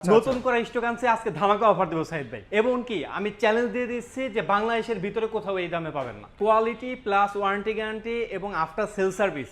নতুন করে স্টক আনছে আজকে ধামাকা অফার দেবো সাহিদ ভাই। এবং কি আমি চ্যালেঞ্জ দিয়ে দিচ্ছি যে বাংলাদেশের ভিতরে কোথাও এই দামে পাবেন না। কোয়ালিটি প্লাস ওয়ারেন্টি গ্যারান্টি এবং আফটার সেল সার্ভিস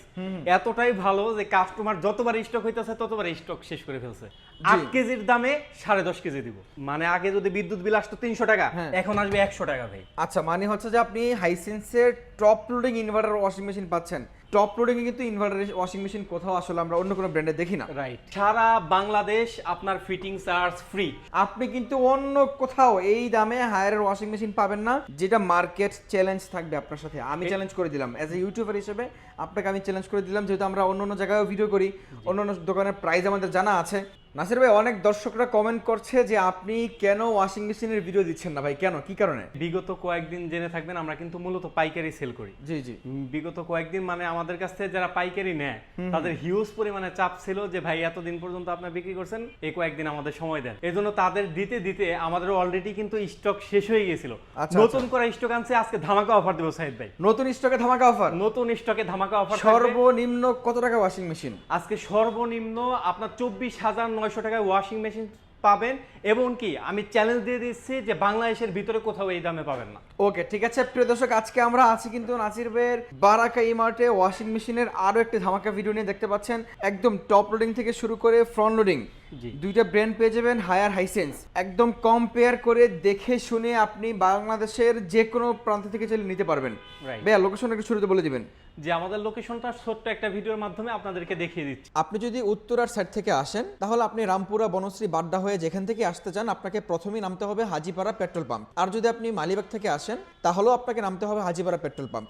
এতটাই ভালো যে কাস্টমার যতবার স্টক হইতেছে ততবার স্টক শেষ করে ফেলছে। আট কেজির দামে সাড়ে দশ কেজি দিব। মানে আগে যদি বিদ্যুৎ বিল আসতো তিনশো টাকা হ্যাঁ। এখন আসবে একশো টাকা ভাই। আচ্ছা মানে হচ্ছে যে আপনি হাইসেন্সের top loading inverter washing machine পাচ্ছেন। টপ লোডিং এ কিন্তু ইনভার্টার ওয়াশিং মেশিন কোথাও আসলে আমরা অন্য কোনো ব্র্যান্ডে দেখি না। রাইট সারা বাংলাদেশ আপনার ফিটিং চার্জ ফ্রি আপনি কিন্তু অন্য কোথাও এই দামে হায়ারের ওয়াশিং মেশিন পাবেন না যেটা মার্কেট চ্যালেঞ্জ থাকবে আপনার সাথে। আমি চ্যালেঞ্জ করে দিলাম। অ্যাজ এ ইউটিউবার হিসেবে আপনাকে আমি চ্যালেঞ্জ করে দিলাম যেহেতু আমরা অন্য অন্য জায়গায় ভিডিও করি। অন্য অন্য দোকানের প্রাইস আমাদের জানা আছে। নাসির ভাই অনেক দর্শকরা কমেন্ট করছে যে আপনি কেন ওয়াশিং মেশিনের ভিডিও দিচ্ছেন না ভাই? কেন? কি কারণে? বিগত কয়েকদিন জেনে থাকবেন আমরা কিন্তু মূলত পাইকারি সেল করি। জি জি। বিগত কয়েকদিন মানে আমাদের কাছ থেকে যারা পাইকারি নেয় তাদের হিউজ পরিমাণে চাপ ছিল যে ভাই এতদিন পর্যন্ত আপনার বিক্রি করছেন এই কয়েকদিন আমাদের সময় দেন। এই জন্য তাদের দিতে দিতে আমাদের অলরেডি কিন্তু স্টক শেষ হয়ে গিয়েছিল আচ্ছা, নতুন করে স্টক আনছে আজকে ধামাকা অফার দেবো সাহিদ ভাই। নতুন স্টকে ধামাকা অফার নতুন স্টকে ধামাকা অফার সর্বনিম্ন কত টাকা ওয়াশিং মেশিন আজকে সর্বনিম্ন আপনার চব্বিশ হাজার নয়শো টাকায় ওয়াশিং মেশিন পাবেন এবং কি আমি চ্যালেঞ্জ দিয়ে দিচ্ছি যে বাংলাদেশের ভিতরে কোথাও এই দামে পাবেন না। ওকে ঠিক আছে প্রিয় দর্শক আজকে আমরা আছি কিন্তু নাসির ভাইয়ের বারাকা ইমার্টে ওয়াশিং মেশিনের আরও একটি ধামাকা ভিডিও নিয়ে দেখতে পাচ্ছেন। একদম টপ লোডিং থেকে শুরু করে ফ্রন্ট লোডিং দুইটা ব্র্যান্ড পেয়ে যাবেন হায়ার হাইসেন্স একদম কম্পেয়ার করে দেখে শুনে আপনি বাংলাদেশের যে কোনো প্রান্ত থেকে চাইলে নিতে পারবেন. ভাইয়া লোকেশন একটু শুরুতে বলে দিবেন। যে আমাদের লোকেশনটা ছোট্ট একটা ভিডিওর মাধ্যমে আপনাদেরকে দেখিয়ে দিচ্ছি। আপনি যদি উত্তরার সাইড থেকে আসেন, তাহলে আপনি রামপুরা, বনশ্রী, বাড্ডা হয়ে যেখান থেকে আসতে চান, আপনাকে প্রথমেই নামতে হবে হাজিপাড়া পেট্রোল পাম্প। আর যদি আপনি মালিবাগ থেকে আসেন, তাহলেও আপনাকে নামতে হবে Hajipara petrol pump.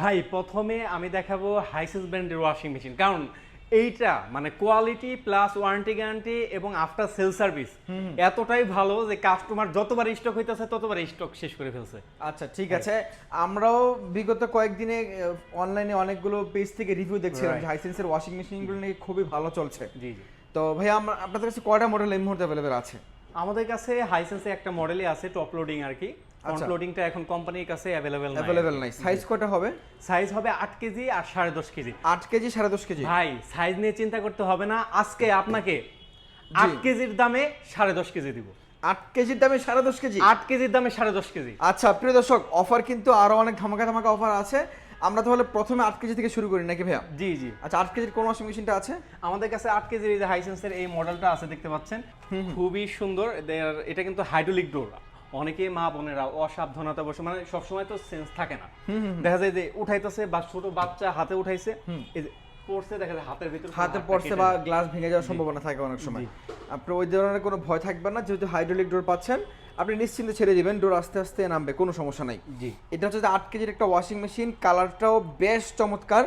ভাই প্রথমে আমি দেখাবো হাইসেন্স ব্র্যান্ডের ওয়াশিং মেশিন কারণ এইটা মানে কোয়ালিটি প্লাস ওয়ারেন্টি গ্যারান্টি এবং আফটার সেল সার্ভিস এতটাই ভালো যে কাস্টমার যতবার স্টক হইতেছে ততবার স্টক শেষ করে ফেলছে। আচ্ছা ঠিক আছে। আমরাও বিগত কয়েকদিনে অনলাইনে অনেকগুলো পেজ থেকে রিভিউ দেখছিলাম. যে হাইসেন্সের ওয়াশিং মেশিনগুলো নিয়ে খুবই ভালো চলছে। জি জি। তো ভাই আমরা আপনাদের কাছে কয়টা মডেল এই মুহূর্তে অ্যাভেলেবেল আছে? আমাদের কাছে হাইসেন্সে একটা মডেলই আছে টপ লোডিং আর কি ফ্রন্ট। এখন কোম্পানির কাছে নাই। নাই। সাইজ কয়টা হবে? সাইজ হবে আট কেজি আর সাড়ে দশ কেজি। আট কেজি সাড়ে দশ কেজি? ভাই সাইজ নিয়ে চিন্তা করতে হবে না। আজকে আপনাকে আট কেজির দামে সাড়ে দশ কেজি দিব। আট কেজির দামে সাড়ে দশ কেজি? আট কেজির দামে সাড়ে দশ কেজি। আচ্ছা প্রিয় দর্শক অফার কিন্তু আরও অনেক ধামাকা ধামাকা অফার আছে। আমরা তাহলে প্রথমে আট কেজি থেকে শুরু করি নাকি ভাইয়া? জি জি। আচ্ছা আট কেজির কোন ওয়াশিং মেশিনটা আছে? আমাদের কাছে আট কেজির এই যে হাইসেন্সের এই মডেলটা আছে দেখতে পাচ্ছেন? খুবই সুন্দর। এটা কিন্তু হাইড্রোলিক ডোর অনেকে মা বোনেরা অসাবধানতা বসে মানে সবসময় তো সেন্স থাকে না। দেখা যায় যে উঠাইতেছে বা ছোট বাচ্চা হাতে উঠাইছে পড়ছে দেখা যায় হাতের ভিতর হাতে পড়ছে বা গ্লাস ভেঙে যাওয়ার সম্ভাবনা থাকে অনেক সময়। আপনি ওই ধরনের কোনো ভয় থাকবে না যেহেতু হাইড্রোলিক ডোর পাচ্ছেন। আপনি নিশ্চিন্তে ছেড়ে দেবেন ডোর আস্তে আস্তে নামবে কোনো সমস্যা নাই। জি। এটা হচ্ছে আট কেজির একটা ওয়াশিং মেশিন কালারটাও বেশ চমৎকার।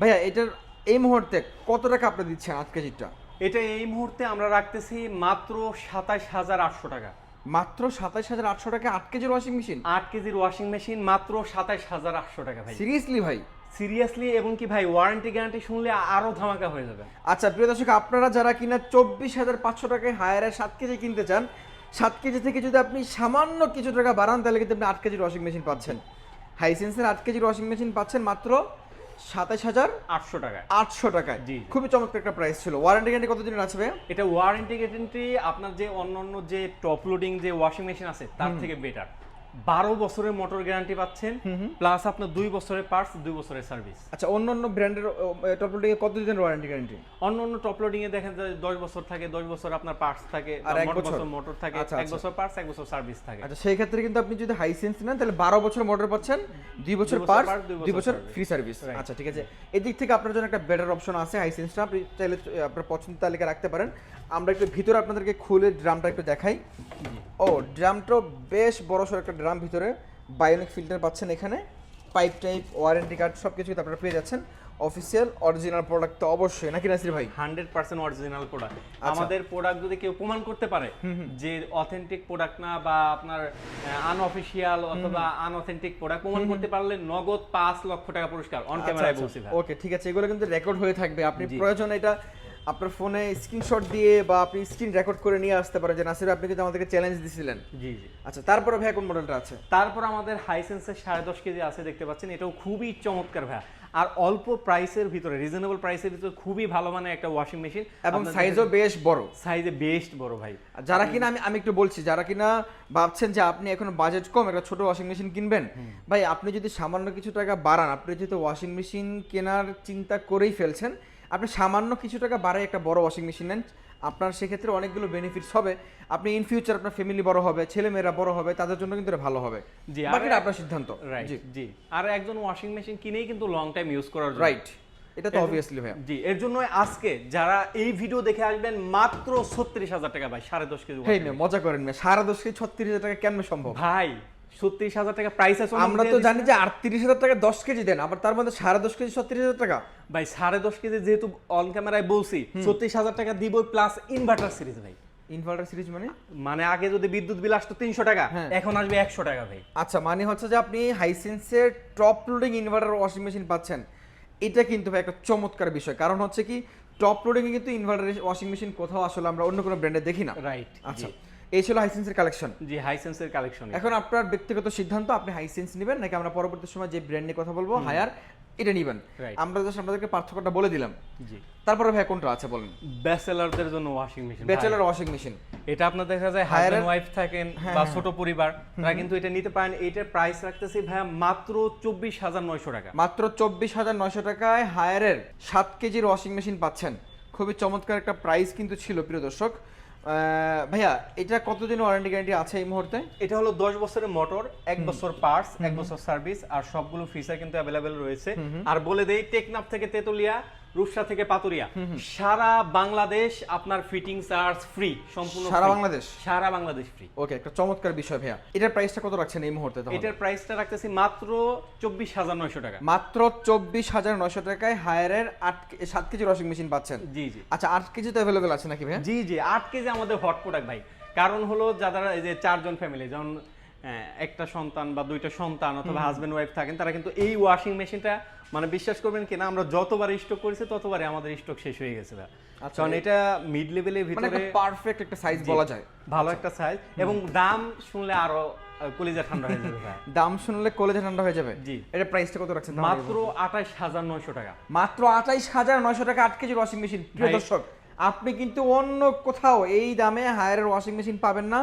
ভাইয়া এটার এই মুহূর্তে কত টাকা আপনি দিচ্ছেন আট কেজিটা এটা এই মুহূর্তে আমরা রাখতেছি মাত্র সাতাশ হাজার আটশো টাকা। মাত্র সাতাশ হাজার আটশো টাকা আট কেজির ওয়াশিং মেশিন আট কেজির ওয়াশিং মেশিন মাত্র সাতাশ হাজার আটশো টাকা ভাই। সিরিয়াসলি ভাই? সিরিয়াসলি এবং কি ভাই ওয়ারেন্টি গ্যারান্টি শুনলে আরও ধামাকা হয়ে যাবে। আচ্ছা প্রিয় দর্শক আপনারা যারা কিনা চব্বিশ হাজার পাঁচশো টাকায় হায়ারের সাত কেজি কিনতে চান সাত কেজি থেকে যদি আপনি সামান্য কিছু টাকা বাড়ান তাহলে কিন্তু আপনি আট কেজির ওয়াশিং মেশিন পাচ্ছেন। হাইসেন্সের আট কেজির ওয়াশিং মেশিন পাচ্ছেন মাত্র সাতাশ হাজার আটশো টাকায়। আটশো টাকায়। জি। খুবই চমৎকার একটা প্রাইস ছিল। ওয়ারেন্টি গ্যারেন্টি কতদিনের আসবে এটা ওয়ারেন্টি গ্যারেন্টি আপনার যে অন্য যে টপ লোডিং যে ওয়াশিং মেশিন আছে তার থেকে বেটার বারো বছরের মোটর গ্যারান্টি পাচ্ছেন প্লাস আপনার দুই বছরের পার্টস দুই বছরের সার্ভিস আচ্ছা অন্য অন্য ব্র্যান্ডের টপ লোডিংয়ে কত দিনের ওয়ারেন্টি গ্যারান্টি অন্য অন্য টপ লোডিং এ দেখেন যে দশ বছর থাকে দশ বছর আপনার পার্টস থাকে আর এক বছর? মোটর থাকে আচ্ছা, এক আচ্ছা। বছর পার্টস এক বছর সার্ভিস থাকে। আচ্ছা সেই ক্ষেত্রে কিন্তু আপনি যদি হাইসেন্স নেন তাহলে বারো বছর মোটর পাচ্ছেন দুই বছর পার্স দুই বছর বছর ফ্রি সার্ভিস আচ্ছা ঠিক আছে। এদিক থেকে আপনার জন্য একটা বেটার অপশন আছে হাইসেন্সটা আপনি চাইলে আপনার পছন্দের তালিকা রাখতে পারেন। আমরা একটু ভিতরে আপনাদেরকে খুলে ড্রামটা একটু দেখাই। ও ড্রামটাও বেশ বড় সড়ো একটা ড্রাম ভিতরে বায়োনিক ফিল্টার পাচ্ছেন এখানে। পাইপ টাইপ ওয়ারেন্টি কার্ড সব কিছু আপনারা পেয়ে যাচ্ছেন। অফিসিয়াল অরিজিনাল প্রোডাক্ট তো অবশ্যই নাকি নাসির ভাই? হান্ড্রেড পার্সেন্ট অরিজিনাল প্রোডাক্ট আচ্ছা। আমাদের প্রোডাক্ট যদি কেউ প্রমাণ করতে পারে যে অথেন্টিক প্রোডাক্ট না বা আপনার আনঅফিসিয়াল অথবা আনঅথেন্টিক প্রোডাক্ট প্রমাণ করতে পারলে নগদ পাঁচ লক্ষ টাকা পুরস্কার অন ক্যামেরায় বলছি ভাই। ওকে ঠিক আছে এগুলো কিন্তু রেকর্ড হয়ে থাকবে। আপনি প্রয়োজন এটা আপনার ফোনে স্ক্রিনশট দিয়ে বা আপনি স্ক্রিন রেকর্ড করে নিয়ে আসতে পারেন যে নাসির আপনি কিন্তু আমাদেরকে চ্যালেঞ্জ দিছিলেন। জি জি। আচ্ছা তারপরে ভাই কোন মডেলটা আছে? তারপর আমাদের হাইসেন্সের সাড়ে দশ কেজি আছে দেখতে পাচ্ছেন। এটাও খুবই চমৎকার ভাইয়া। আর অল্প প্রাইসের ভিতরে রিজনেবল প্রাইসের ভিতরে খুবই ভালো মানে একটা ওয়াশিং মেশিন এবং সাইজও বেশ বড়। সাইজে বেস্ট বড় ভাই। যারা কিনা আমি আমি একটু বলছি যারা কিনা ভাবছেন যে আপনি এখন বাজেট কম একটা ছোট ওয়াশিং মেশিন কিনবেন? ভাই আপনি যদি সামান্য কিছু টাকা বাড়ান আপনি যেহেতু ওয়াশিং মেশিন কেনার চিন্তা করেই ফেলছেন আপনি সামান্য কিছু টাকা বাড়ায় একটা বড় ওয়াশিং মেশিন নেন। আপনার সেক্ষেত্রে অনেকগুলো বেনিফিটস হবে। আপনি ইন ফিউচার আপনার ফ্যামিলি বড় হবে ছেলে মেয়েরা বড় হবে তাদের জন্য কিন্তু ভালো হবে। জি, বাকিটা আপনার সিদ্ধান্ত। রাইট জি। জি। আর একজন ওয়াশিং মেশিন কিনেই কিন্তু লং টাইম ইউজ করার জন্য। রাইট এটা তো অবভিয়াসলি ভাইয়া। জি এর জন্য আজকে যারা এই ভিডিও দেখে আসবেন মাত্র ছত্রিশ হাজার টাকা ভাই সাড়ে দশ কেজি মজা করেন মেয়ে সারা দশ কেজি ছত্রিশ হাজার টাকা কেন সম্ভব? ভাই ছত্রিশ হাজার টাকা প্রাইস আছে আমরা তো জানি যে আটত্রিশ হাজার টাকা দশ কেজি দেন আবার তার মধ্যে সাড়ে দশ কেজি ছত্রিশ হাজার টাকা। ভাই সাড়ে দশ কেজি যেহেতু অন ক্যামেরায় বলছি ছত্রিশ হাজার টাকা দিব প্লাস ইনভার্টার সিরিজ ভাই। ইনভার্টার সিরিজ মানে? মানে আগে যদি বিদ্যুৎ বিল আসতো তিনশো টাকা হ্যাঁ। এখন আসবে একশো টাকা ভাই। আচ্ছা মানে হচ্ছে যে আপনি হাইসেন্সের top loading inverter washing machine পাচ্ছেন। এটা কিন্তু ভাই একটা চমৎকার বিষয়। কারণ হচ্ছে কি টপ লোডিং কিন্তু ইনভার্টার ওয়াশিং মেশিন কোথাও আসলে আমরা অন্য কোনো ব্র্যান্ডে দেখি না। রাইট আচ্ছা। এই ছিল হাইসেন্সের কালেকশন জি হাইসেন্সের কালেকশন এখন আপনার ব্যক্তিগত সিদ্ধান্ত আপনি হাইসেন্স নেবেন নাকি আমরা পরবর্তী সময় যে ব্র্যান্ড নিয়ে কথা বলব হায়ার এটা নিবেন? আমরা জাস্ট আপনাদেরকে পার্থক্যটা বলে দিলাম। জি। তারপরে ভাই কোনটা আছে বলেন? ব্যাচেলারদের জন্য washing machine bachelor washing machine এটা আপনার দেখা যায় হাজবেন্ড ওয়াইফ থাকেন হ্যাঁ, বা হ্যাঁ। ছোট পরিবার তারা কিন্তু এটা নিতে পারেন। এটার প্রাইস রাখতেছি ভাইয়া মাত্র চব্বিশ হাজার নয়শো টাকা। মাত্র চব্বিশ হাজার নয়শো টাকায় হায়ারের সাত কেজির ওয়াশিং মেশিন পাচ্ছেন। খুবই চমৎকার একটা প্রাইস কিন্তু ছিল প্রিয় দর্শক। ভাইয়া এটা কতদিন ওয়ারেন্টি গ্যারান্টি আছে এই মুহূর্তে? এটা হলো দশ বছরের মোটর এক বছর পার্টস এক বছর সার্ভিস আর সবগুলো ফিচার কিন্তু অ্যাভেলেবেল রয়েছে। আর বলে দেই টেকনাফ থেকে তেতুলিয়া রূপসা থেকে পাতুরিয়া। সারা বাংলাদেশ আপনার ফিটিং চার্জ ফ্রি সম্পূর্ণ সারা বাংলাদেশ? সারা বাংলাদেশ ফ্রি ওকে একটা চমৎকার বিষয় ভাইয়া। এটার প্রাইসটা কত রাখছেন এই মুহূর্তে তাহলে? এটার প্রাইসটা রাখতেছি মাত্র চব্বিশ হাজার নয়শো টাকা। মাত্র চব্বিশ হাজার নয়শো টাকায় হায়ারের আট কে- সাত কেজির ওয়াশিং মেশিন পাচ্ছেন। জি জি। আচ্ছা আট কেজি তো অ্যাভেলেবেল আছে নাকি ভাইয়া? জি জি আট কেজি আমাদের হট প্রোডাক্ট ভাই। কারণ হলো যারা এই যে চারজন ফ্যামিলি যেমন একটা সন্তান বা দুইটা সন্তান অথবা হাজবেন্ড ওয়াইফ থাকেন তারা কিন্তু এই ওয়াশিং মেশিনটা মানে বিশ্বাস করবেন কিনা আমরা যতবার স্টক করেছি ততবারই আমাদের স্টক শেষ হয়ে গেছে আচ্ছা, কারণ এটা মিড লেভেলের মানে ভিতরে পারফেক্ট একটা সাইজ বলা যায়। ভালো একটা সাইজ এবং দাম শুনলে আরও কলিজা ঠান্ডা হয়ে যাবে দাম শুনলে কলেজে ঠান্ডা হয়ে যাবে? জি। এটা প্রাইসটা কত রাখছেন? মাত্র আঠাশ হাজার নয়শো টাকা। মাত্র আঠাইশ হাজার নয়শো টাকা আট কেজির ওয়াশিং মেশিন প্রিয় দর্শক। আপনি কিন্তু অন্য কোথাও এই দামে হায়ারের ওয়াশিং মেশিন পাবেন না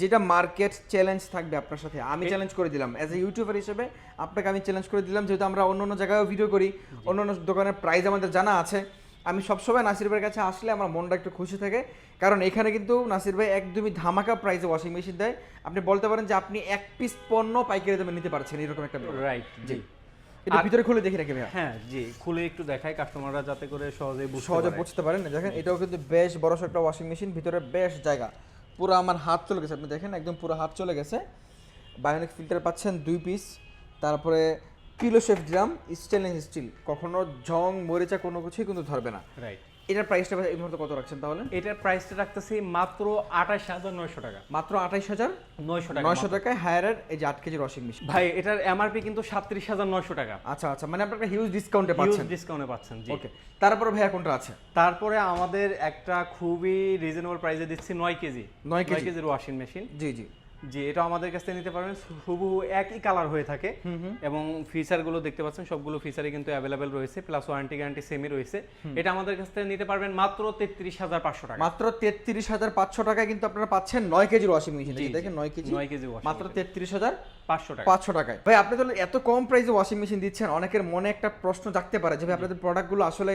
যেটা মার্কেট চ্যালেঞ্জ থাকবে আপনার সাথে। আমি চ্যালেঞ্জ করে দিলাম। অ্যাজ এ ইউটিউবার হিসেবে আপনাকে আমি চ্যালেঞ্জ করে দিলাম যেহেতু আমরা অন্য অন্য জায়গায়ও ভিডিও করি অন্য অন্য দোকানের প্রাইস আমাদের জানা আছে। আমি সবসময় নাসির ভাইয়ের কাছে আসলে আমার মনটা একটু খুশি থাকে কারণ এখানে কিন্তু নাসির ভাই একদমই ধামাকা প্রাইসে ওয়াশিং মেশিন দেয়। আপনি বলতে পারেন যে আপনি এক পিস পণ্য পাইকারি দামে নিতে পারছেন এরকম একটা রাইট জি। এটা ভিতরে খুলে দেখি রাখি ভাইয়া। হ্যাঁ জি খুলে একটু দেখাই কাস্টমাররা যাতে করে সহজে সহজে। বুঝতে পারেন। দেখেন এটাও কিন্তু বেশ বড় একটা ওয়াশিং মেশিন ভিতরে বেশ জায়গা। পুরো আমার হাত চলে গেছে। আপনি দেখেন একদম পুরো হাত চলে গেছে। বায়োনিক ফিল্টার পাচ্ছেন দুই পিস তারপরে pillow shape drum stainless steel কখনো জং মরিচা কোনো কিছুই কিন্তু ধরবে না। রাইট এটার প্রাইসটা এই মুহূর্তে কত রাখছেন তাহলে? এটার প্রাইসটা রাখতেছি মাত্র আঠাশ হাজার নয়শো টাকা। মাত্র আঠাইশ হাজার নয়শো টাকা নয়শো টাকায় হায়ারের এই যে আট কেজি ওয়াশিং মেশিন ভাই এটার এমআরপি কিন্তু সাতত্রিশ হাজার নয়শো টাকা। আচ্ছা আচ্ছা মানে আপনার হিউজ ডিসকাউন্টে পাচ্ছেন। ডিসকাউন্টে পাচ্ছেন জি। ওকে তারপরে ভাইয়া কোনটা আছে? তারপরে আমাদের একটা খুবই রিজনেবল প্রাইসে দিচ্ছি নয় কেজি। নয় কেজি। কেজির ওয়াশিং মেশিন জি জি। জি এটা আমাদের কাছ থেকে নিতে পারবেন। হুবহু একই কালার হয়ে থাকে। এবং ফিচারগুলো দেখতে পাচ্ছেন সবগুলো ফিচারই কিন্তু অ্যাভেলেবেল রয়েছে প্লাস ওয়ারেন্টি গ্যারান্টি সেমই রয়েছে। এটা আমাদের কাছ থেকে নিতে পারবেন মাত্র তেত্রিশ হাজার পাঁচশো টাকা। মাত্র তেত্রিশ হাজার পাঁচশো টাকায় কিন্তু আপনারা পাচ্ছেন নয় কেজির ওয়াশিং মেশিন দেখেন। নয় কেজি। নয় কেজি মাত্র। তেত্রিশ হাজার পাঁচশো টাকা। পাঁচশো টাকায়। ভাই আপনি তাহলে এত কম প্রাইসে ওয়াশিং মেশিন দিচ্ছেন অনেকের মনে একটা প্রশ্ন জাগতে পারে যে ভাই আপনাদের প্রোডাক্টগুলো আসলে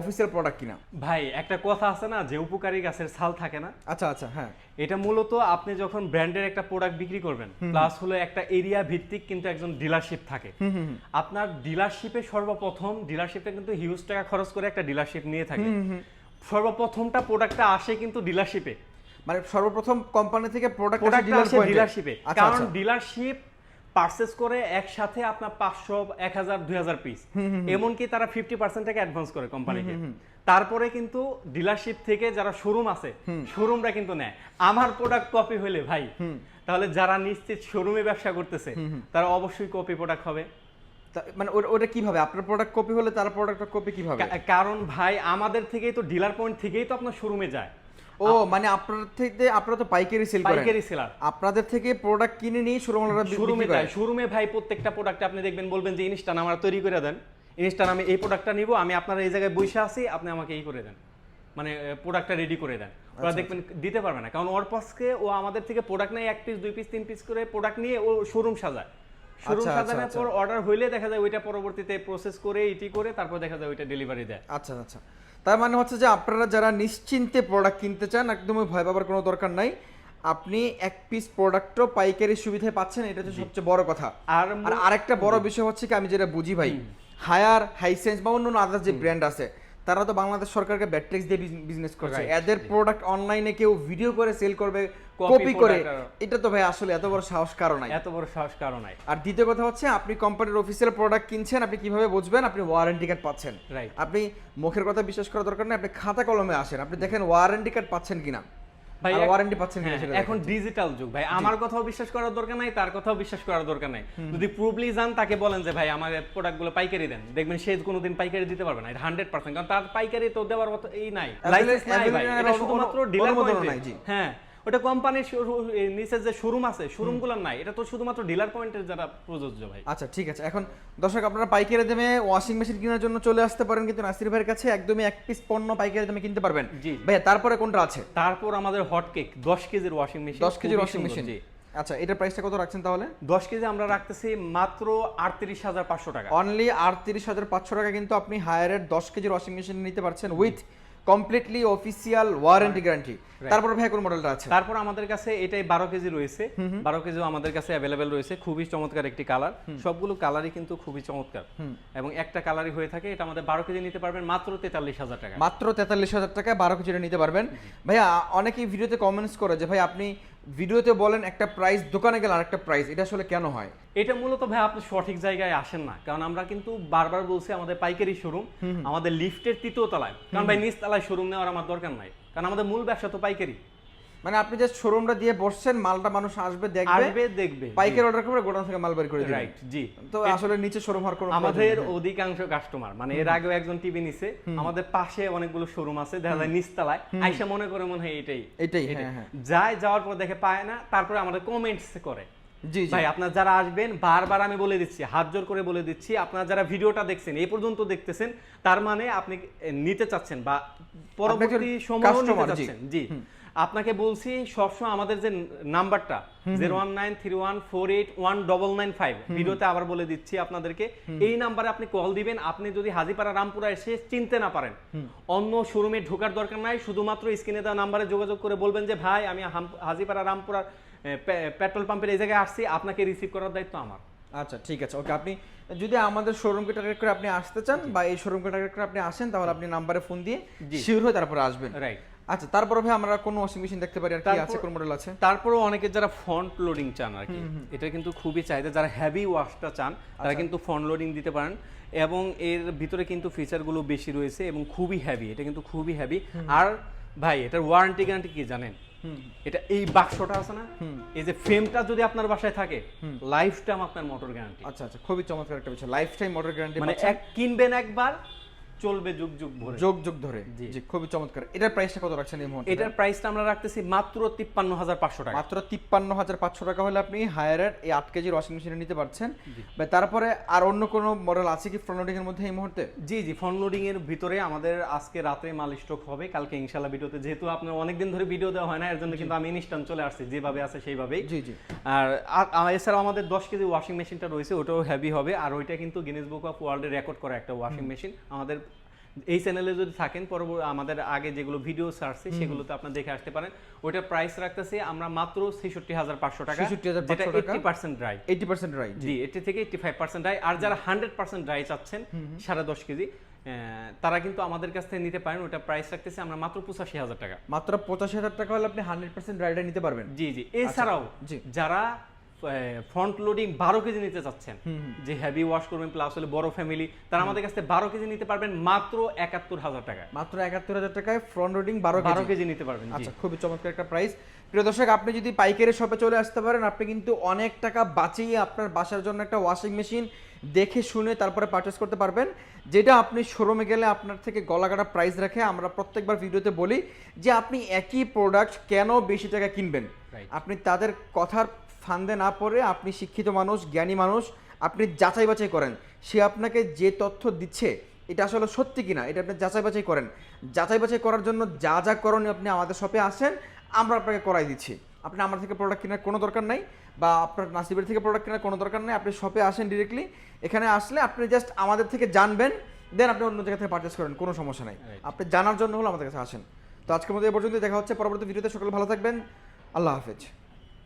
অফিসিয়াল প্রোডাক্ট কিনা? ভাই একটা কথা আছে না যে উপকারী গাছের ছাল থাকে না? আচ্ছা আচ্ছা হ্যাঁ। এটা মূলত আপনি যখন ব্র্যান্ডের একটা প্রোডাক্ট বিক্রি করবেন প্লাস হলো একটা এরিয়া ভিত্তিক কিন্তু একজন ডিলারশিপ থাকে। আপনার ডিলারশিপে সর্বপ্রথম ডিলারশিপে কিন্তু হিউজ টাকা খরচ করে একটা ডিলারশিপ নিয়ে থাকে। সর্বপ্রথমটা প্রোডাক্টটা আসে কিন্তু ডিলারশিপে মানে সর্বপ্রথম কোম্পানি থেকে প্রোডাক্ট ডিলারশিপে আচ্ছা কারণ আচ্ছা। ডিলারশিপ পারচেস করে একসাথে আপনার পাঁচশো এক হাজার দুই হাজার পিস এমনকি তারা ফিফটি পার্সেন্ট টাকা অ্যাডভান্স করে কোম্পানিকে তারপরে কিন্তু ডিলারশিপ থেকে যারা শোরুম আছে শোরুমরা কিন্তু নেয়। আমার প্রোডাক্ট কপি হলে ভাই তাহলে যারা নিশ্চিত শোরুমে ব্যবসা করতেছে তারা অবশ্যই কপি প্রোডাক্ট হবে। মানে ওটা কীভাবে? আপনার প্রোডাক্ট কপি হলে তার প্রোডাক্ট কপি কীভাবে? কারণ ভাই আমাদের থেকেই তো ডিলার পয়েন্ট থেকেই তো আপনার শোরুমে যায়। ও মানে আপনার থেকে আপনারা তো পাইকারি সেল করেন। পাইকারি সেলার আপনাদের থেকে প্রোডাক্ট কিনে নিয়ে শোরুমওয়ালারা শোরুমে যায়। শোরুমে ভাই প্রত্যেকটা প্রোডাক্ট আপনি দেখবেন বলবেন যে ইনস্টান আমার তৈরি করে দেন। ইনস্টান আমি এই প্রোডাক্টটা নিব আমি আপনার এই জায়গায় বসে আছি আপনি আমাকে এই করে দেন। মানে প্রোডাক্টটা রেডি করে দেন। আচ্ছা, ওরা দেখবেন দিতে পারবে না। কারণ ওর পাশকে ও আমাদের থেকে প্রোডাক্ট নেয় এক পিস দুই পিস তিন পিস করে প্রোডাক্ট নিয়ে ও শোরুম সাজায়। শোরুম আচ্ছা, আচ্ছা, সাজানোর পর অর্ডার হইলে দেখা যায় ওইটা পরবর্তীতে প্রসেস করে ইটি করে তারপর দেখা যায় ওইটা ডেলিভারি দেয়। আচ্ছা আচ্ছা। তার মানে হচ্ছে যে আপনারা যারা নিশ্চিন্তে প্রোডাক্ট কিনতে চান একদমই ভয় পাবার কোনো দরকার নাই। আপনি এক পিস প্রোডাক্টও পাইকারি সুবিধায় পাচ্ছেন এটা হচ্ছে সবচেয়ে বড় কথা। আর আর আরেকটা বড় বিষয় হচ্ছে কি আমি যেটা বুঝি ভাই হায়ার হাইসেন্স বা অন্য আদার্স যে ব্র্যান্ড আছে তারা তো বাংলাদেশ সরকারকে ব্যাট্রিক্স দিয়ে বিজনেস করছে। এদের প্রোডাক্ট অনলাইনে কেউ ভিডিও করে সেল করবে কপি করে এটা তো ভাই আসলে এত বড় সাহস কারণ নাই। এত বড় সাহস কারণ নাই। আর দ্বিতীয় কথা হচ্ছে আপনি কোম্পানির অফিসিয়াল প্রোডাক্ট কিনছেন আপনি কীভাবে বুঝবেন? আপনি ওয়ারেন্টি কার্ড পাচ্ছেন। রাইট আপনি মুখের কথা বিশ্বাস করার দরকার নেই আপনি খাতা কলমে আসেন। আপনি দেখেন ওয়ারেন্টি কার্ড পাচ্ছেন কিনা। ভাই ওয়ারেন্টি পাচ্ছেন হ্যাঁ, এখন ডিজিটাল যুগ ভাই। আমার কথাও বিশ্বাস করার দরকার নাই তার কথাও বিশ্বাস করার দরকার নাই। যদি প্রুভলি যান তাকে বলেন যে ভাই আমার প্রোডাক্টগুলো পাইকারি দেন। দেখবেন সে কোনোদিন পাইকারি দিতে পারবে না এটা হান্ড্রেড পার্সেন্ট কারণ তার পাইকারি তো দেওয়ার মতো এই নাই। লাইসেন্স ভাই। শুধুমাত্র ডিলার পয়েন্টে হ্যাঁ। ওটা কোম্পানির নিচে যে শোরুম আছে শোরুমগুলোর নাই। এটা তো শুধুমাত্র ডিলার পয়েন্টের যারা প্রযোজ্য ভাই। আচ্ছা ঠিক আছে। এখন দর্শক আপনারা পাইকারি দামে ওয়াশিং মেশিন কেনার জন্য চলে আসতে পারেন কিন্তু নাসির ভাইয়ের কাছে একদমই এক পিস পণ্য পাইকারি দামে কিনতে পারবেন। জি। ভাইয়া তারপরে কোনটা আছে? তারপর আমাদের হট কেক দশ কেজির ওয়াশিং মেশিন দশ কেজির ওয়াশিং মেশিন জি। আচ্ছা এটার প্রাইসটা কত রাখছেন তাহলে? দশ কেজি আমরা রাখতেছি মাত্র আটত্রিশ হাজার পাঁচশো টাকা। অনলি আটত্রিশ হাজার পাঁচশো টাকা কিন্তু আপনি হায়ারের দশ কেজির ওয়াশিং মেশিন নিতে পারছেন with completely official warranty guarantee তারপর ভাই কোন মডেলটা আছে? তারপর আমাদের কাছে এটাই বারো কেজি রয়েছে। বারো কেজিও আমাদের কাছে অ্যাভেলেবেল রয়েছে। খুবই চমৎকার একটি কালার সবগুলো কালারই কিন্তু খুবই চমৎকার। এবং একটা কালারই হয়ে থাকে এটা আমাদের বারো কেজি নিতে পারবেন মাত্র তেতাল্লিশ হাজার টাকা। মাত্র তেতাল্লিশ হাজার টাকায় বারো কেজিটা নিতে পারবেন। ভাইয়া অনেকেই ভিডিওতে কমেন্টস করে যে ভাই আপনি ভিডিওতে বলেন একটা প্রাইস দোকানে গেলে আরেকটা প্রাইস এটা আসলে কেন হয়? এটা মূলত ভাই আপনি সঠিক জায়গায় আসেন না। কারণ আমরা কিন্তু বারবার বলছি আমাদের পাইকারি শোরুম আমাদের লিফটের তৃতীয় তলায়। কারণ ভাই নিচ তলায় শোরুম নেওয়ার আমার দরকার নাই। কারণ আমাদের মূল ব্যবসা তো পাইকারি। মানে আপনি যে শোরুমটা দিয়ে বসছেন মালটা মানুষ আসবে দেখবে আসবে দেখবে পাইকারি অর্ডার করবে গোডাউন থেকে মাল বের করে দিবেন রাইট জি। তো আসলে নিচে শোরুম হওয়ার কোনো আমাদের অধিকাংশ কাস্টমার মানে এর আগেও একজন টিভি নিছে আমাদের পাশে অনেকগুলো শোরুম আছে দেখা যায় নিচতলায়। আইসা মনে করে মনে হয় এটাই এটাই হ্যাঁ হ্যাঁ। যায় যাওয়ার পর দেখে পায় না তারপরে আমাদের কমেন্টস করে। জি জি। ভাই আপনার যারা আসবেন বারবার আমি বলে দিচ্ছি হাত জোর করে বলে দিচ্ছি আপনারা যারা ভিডিওটা দেখছেন এই পর্যন্ত দেখতেছেন তার মানে আপনি নিতে চাচ্ছেন বা পরবর্তী একজন সময় নিতে চাচ্ছেন জি। আপনাকে বলছি সবসময় আমাদের যে নাম্বারটা zero one nine three one four eight one double nine five ভিডিওতে আবার বলে দিচ্ছি আপনাদেরকে এই নাম্বারে আপনি কল দিবেন আপনি যদি হাজিপাড়া রামপুরা এসে চিনতে না পারেন অন্য শোরুমে ঢোকার দরকার নাই শুধুমাত্র স্ক্রিনে দেওয়া নাম্বারে যোগাযোগ করে বলবেন যে ভাই আমি হাজিপাড়া রামপুরার পেট্রোল পাম্পের এই জায়গায় আসছি আপনাকে রিসিভ করার দায়িত্ব আমার। আচ্ছা ঠিক আছে ওকে আপনি যদি আমাদের শোরুমকে টার্গেট করে আপনি আসতে চান বা এই শোরুমকে টার্গেট করে আপনি আসেন তাহলে আপনি নাম্বারে ফোন দিয়ে। শিওর হয়ে তারপরে আসবেন। রাইট। আচ্ছা তারপরে ভাই আমরা কোন ওয়াশিং মেশিন দেখতে পারি আর কি আছে কোন মডেল আছে? তারপরেও অনেকে যারা ফ্রন্ট লোডিং চান আর কি এটা কিন্তু খুবই চাহিদা। যারা হেভি ওয়াশটা চান তারা কিন্তু ফ্রন্ট লোডিং দিতে পারেন এবং এর ভিতরে কিন্তু ফিচারগুলো বেশি রয়েছে এবং খুবই হেভি এটা কিন্তু খুবই হেভি আর ভাই এটার ওয়ারেন্টি গ্যারান্টি কি জানেন? এটা এই বাক্সটা আছে না? এই যে ফ্রেমটা যদি আপনার বাসায় থাকে লাইফ টাইম আপনার মোটর গ্যারান্টি আচ্ছা আচ্ছা খুবই চমৎকার একটা বিষয় লাইফ টাইম মোটর গ্যারান্টি মানে এক কিনবেন একবার চলবে যুগ যুগ ভরে যোগ যোগ ধরে। জি। জি খুবই চমৎকার। এটার প্রাইসটা কত রাখছেন এই মুহূর্তে? এটার প্রাইসটা আমরা রাখতেছি মাত্র তিপ্পান্ন হাজার পাঁচশো টাকা। মাত্র তিপ্পান্ন হাজার পাঁচশো টাকা হলে আপনি হায়ারের এই আট কেজির ওয়াশিং মেশিনে নিতে পারছেন। তারপরে আর অন্য কোনো মডেল আছে কি ফ্রন্ট লোডিং এর মধ্যে এই মুহূর্তে? জি জি ফোন লোডিং এর ভিতরে আমাদের আজকে রাতে মাল স্টক হবে। কালকে ইনশাল্লাহ ভিডিওতে যেহেতু আপনার অনেকদিন ধরে ভিডিও দেওয়া হয় না এর জন্য কিন্তু আমি ইনস্ট্যান্ট চলে আসছি যেভাবে আছে সেইভাবেই। জি জি। আর এছাড়াও আমাদের দশ কেজি ওয়াশিং মেশিনটা রয়েছে ওটাও হেভি হবে। আর ওইটা কিন্তু গিনেস বুক অফ ওয়ার্ল্ডে রেকর্ড করা একটা ওয়াশিং মেশিন আমাদের এই চ্যানেলে যদি থাকেন পরবর্তী আমাদের আগে যেগুলো ভিডিও ছাড়ছে সেগুলোতে আপনার দেখে আসতে পারেন। ওইটার প্রাইস রাখতেছি আমরা মাত্র ছেষট্টি হাজার পাঁচশো টাকা যেটা টাকা। Eighty percent dry eighty percent right ji. Eighty থেকে এইটটি ফাইভ পার্সেন্ট ড্রাই আর যারা হান্ড্রেড পার্সেন্ট ড্রাই চাচ্ছেন সাড়ে দশ কেজি তারা কিন্তু আমাদের কাছ থেকে নিতে পারেন। ওটা প্রাইস রাখতেছি আমরা মাত্র পঁচাশি হাজার টাকা। মাত্র পঁচাশি হাজার টাকা হলে আপনি হান্ড্রেড পার্সেন্ট রাইডার নিতে পারবেন। জি জি। এছাড়াও জি। যারা ফ্রন্ট লোডিং বারো কেজি নিতে চাচ্ছেন। যে হেভি ওয়াশ করবেন প্লাস হলে বড় ফ্যামিলি তারা আমাদের কাছ বারো কেজি নিতে পারবেন মাত্র একাত্তর হাজার টাকায়। মাত্র একাত্তর হাজার টাকায় ফ্রন্ট লোডিং বারো বারো কেজি। কেজি নিতে পারবেন আচ্ছা খুবই চমৎকার একটা প্রাইস প্রিয় দর্শক আপনি যদি পাইকারি শপে চলে আসতে পারেন আপনি কিন্তু অনেক টাকা বাঁচিয়ে আপনার বাসার জন্য একটা ওয়াশিং মেশিন দেখে শুনে তারপরে পারচেস করতে পারবেন যেটা আপনি শোরুমে গেলে আপনার থেকে গলাকাটা প্রাইস রাখে। আমরা প্রত্যেকবার ভিডিওতে বলি যে আপনি একই প্রোডাক্ট কেন বেশি টাকা কিনবেন? আপনি তাদের কথার ফান্দে না পড়ে আপনি শিক্ষিত মানুষ জ্ঞানী মানুষ আপনি যাচাই বাছাই করেন। সে আপনাকে যে তথ্য দিচ্ছে এটা আসলে সত্যি কিনা এটা আপনি যাচাই বাছাই করেন। যাচাই বাছাই করার জন্য যা যা করণীয় আপনি আমাদের শপে আসেন আমরা আপনাকে করাই দিচ্ছি। আপনি আমার থেকে প্রোডাক্ট কেনার কোনো দরকার নাই বা আপনার নাসিবের থেকে প্রোডাক্ট কেনার কোনো দরকার নেই আপনি শপে আসেন ডিরেক্টলি এখানে আসলে আপনি জাস্ট আমাদের থেকে জানবেন দেন আপনি অন্য জায়গা থেকে পারচেস করেন কোনো সমস্যা নেই. আপনি জানার জন্য হলো আমাদের কাছে আসেন। তো আজকের মধ্যে এ পর্যন্ত দেখা হচ্ছে পরবর্তী ভিডিওতে সকলে ভালো থাকবেন। আল্লাহ হাফেজ।